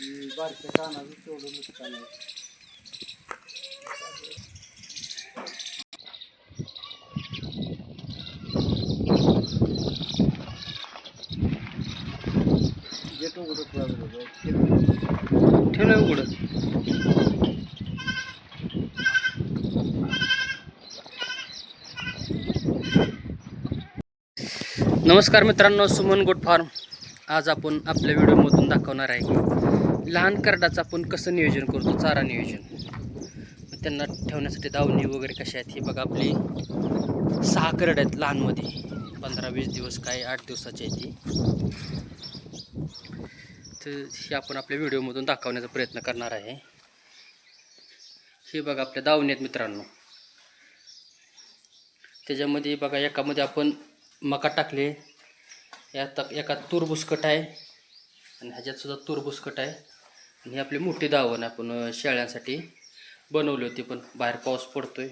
बारक्या कानाचं तेवढं नुकसान आहे गेट उघडत लागलं ठेवलं उघडं नमस्कार मित्रांनो सुमन गोट फार्म. आज आपण आपल्या व्हिडिओमधून दाखवणार आहे की लहान करडाचं आपण कसं नियोजन करतो? चारा नियोजन. मग त्यांना ठेवण्यासाठी दावणी वगैरे कशा आहेत हे बघा आपली. सहा करड आहेत लहानमध्ये. पंधरा वीस दिवस काय आठ दिवसाची आहे ती. तर हे आपण आपल्या व्हिडिओमधून दाखवण्याचा प्रयत्न करणार आहे. हे बघा आपल्या दावणी आहेत मित्रांनो. त्याच्यामध्ये बघा एकामध्ये आपण मका टाकले. यात एका तूर बुसकट आहे. आणि ह्याच्यातसुद्धा तूर बुसकट आहे. आणि ही आपली मोठी दावण आपण शेळ्यांसाठी बनवली होती पण बाहेर पाऊस पडतो आहे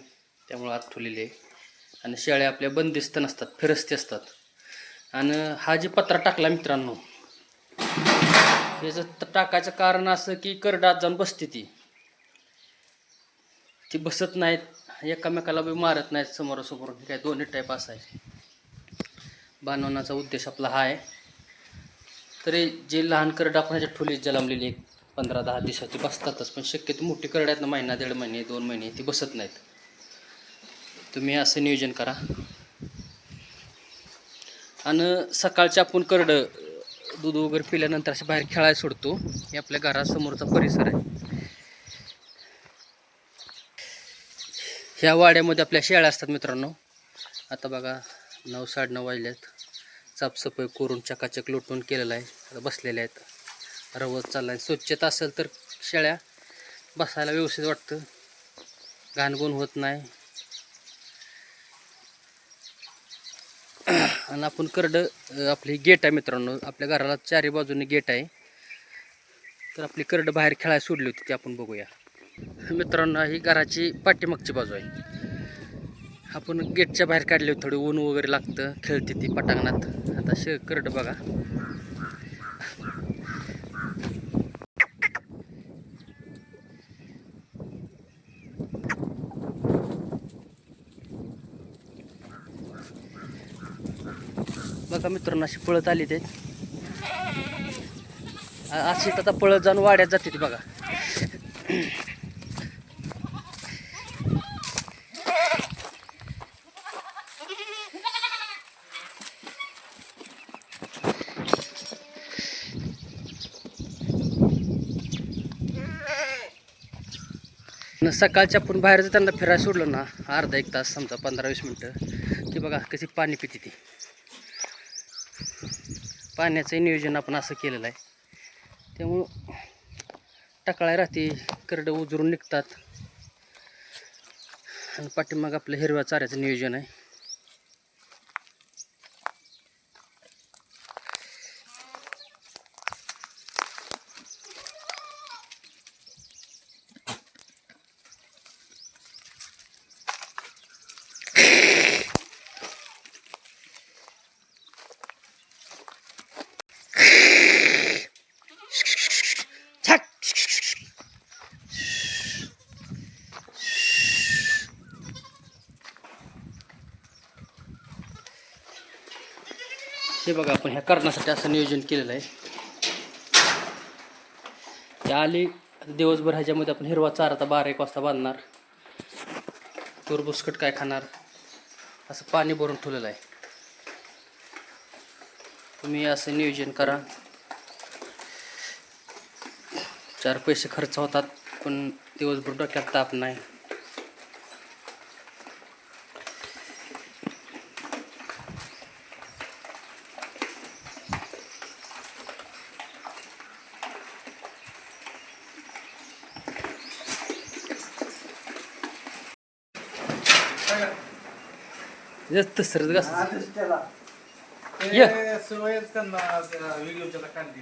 त्यामुळं आत ठेवलेली आहे. आणि शेळ्या आपल्या बंदिस्त नसतात फिरस्ती असतात. आणि हा जे पत्रा टाकला मित्रांनो त्याचं टाकायचं कारण असं की करडात जाऊन बसते ती. ती बसत नाहीत एकामेकाला बी मारत नाहीत समोरासमोर काय दोन्ही टाईप असायचे बनवण्याचा उद्देश आपला हा आहे. तरी जे लहान करड आपण ह्याच्या ठोलीत जलमलेली आहेत पंधरा दहा दिवसाची बसतातच पण शक्यतो मोठी करड आहेत ना महिना दीड महिने दोन महिने ती बसत नाहीत. तुम्ही असं नियोजन करा. आणि सकाळचे आपण करडं दूध वगैरे पिल्यानंतर असे बाहेर खेळायला सोडतो. हे आपल्या घरासमोरचा परिसर आहे. ह्या वाड्यामध्ये आपल्या शेळ्या असतात मित्रांनो. आता बघा नऊ साडेनऊ वाजल्यात साफसफाई करून चकाचक लोटून केलेलं आहे. आता बसलेल्या आहेत. रवत चालला आहे स्वच्छता असेल तर शेळ्या बसायला व्यवस्थित वाटतं. घाणगुण होत नाही. आणि आपण करड आपली गेट आहे मित्रांनो. आपल्या घराला चारी बाजूने गेट आहे. तर आपली करड बाहेर खेळायला सोडली होती ती आपण बघूया. मित्रांनो ही घराची पाठीमागची बाजू आहे. आपण गेटच्या बाहेर काढले होते, थोडी ऊन वगैरे लागतं. खेळते ती पटांगणात. आता शे करड बघा. बघा मित्रांनो अशी पळत आली ते. अशी आता पळत जाऊन वाड्यात जाते ती बघा. सकाळच्या आपण बाहेर जर त्यांना फिरायला सोडलं ना अर्धा एक तास समजा पंधरा वीस मिनटं. की बघा कशी पाणी पिते ती. पाण्याचं नियोजन आपण असं केलेलं आहे. त्यामुळं टकळाय राहते करडं उजरून निघतात. आणि पाठीमाग आपलं हिरव्या चाऱ्याचं नियोजन आहे. हे बघा आपण ह्या करण्यासाठी असं नियोजन केलेलं आहे. ते आली दिवसभर ह्याच्यामध्ये आपण हिरवा चारा आता बारा एक वाजता बांधणार. तूर बुसकट काय खाणार? असं पाणी भरून ठेवलेलं आहे. तुम्ही असं नियोजन करा. चार पैसे खर्च होतात पण दिवसभर डोक्यात ताप नाही. जास्त सरत घास आधीच त्याला ये. ते सवयच त्यांना त्या व्हिडिओच्या काढली.